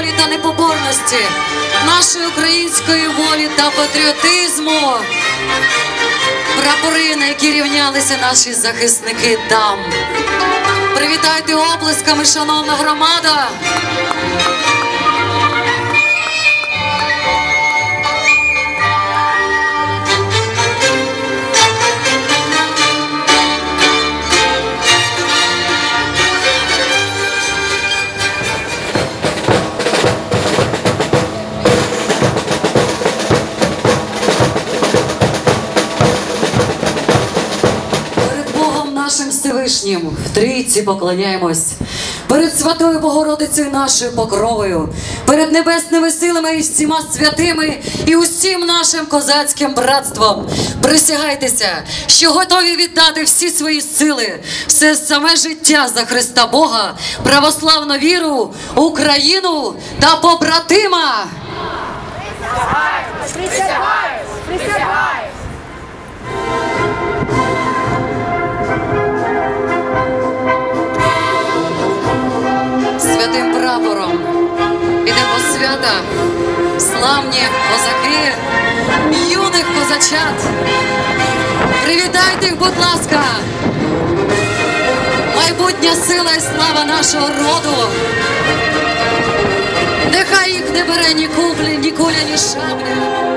волі та непоборності, нашої української волі та патріотизму. Прапори, на які рівнялися наші захисники там. Привітайте оплесками, шановна громада! Всевишнім в трійці поклоняємось. Перед Святою Богородицею нашою покровою, перед небесними силами і всіма святими і усім нашим козацьким братством. Присягайтеся, що готові віддати всі свої сили, все саме життя за Христа Бога, православну віру, Україну та побратима. Прапором. Ідемо свята, славні козаки, юних козачат. Привітайте їх, будь ласка! Майбутня сила і слава нашого роду. Нехай їх не бере ні куплі, ні куля, ні шабля.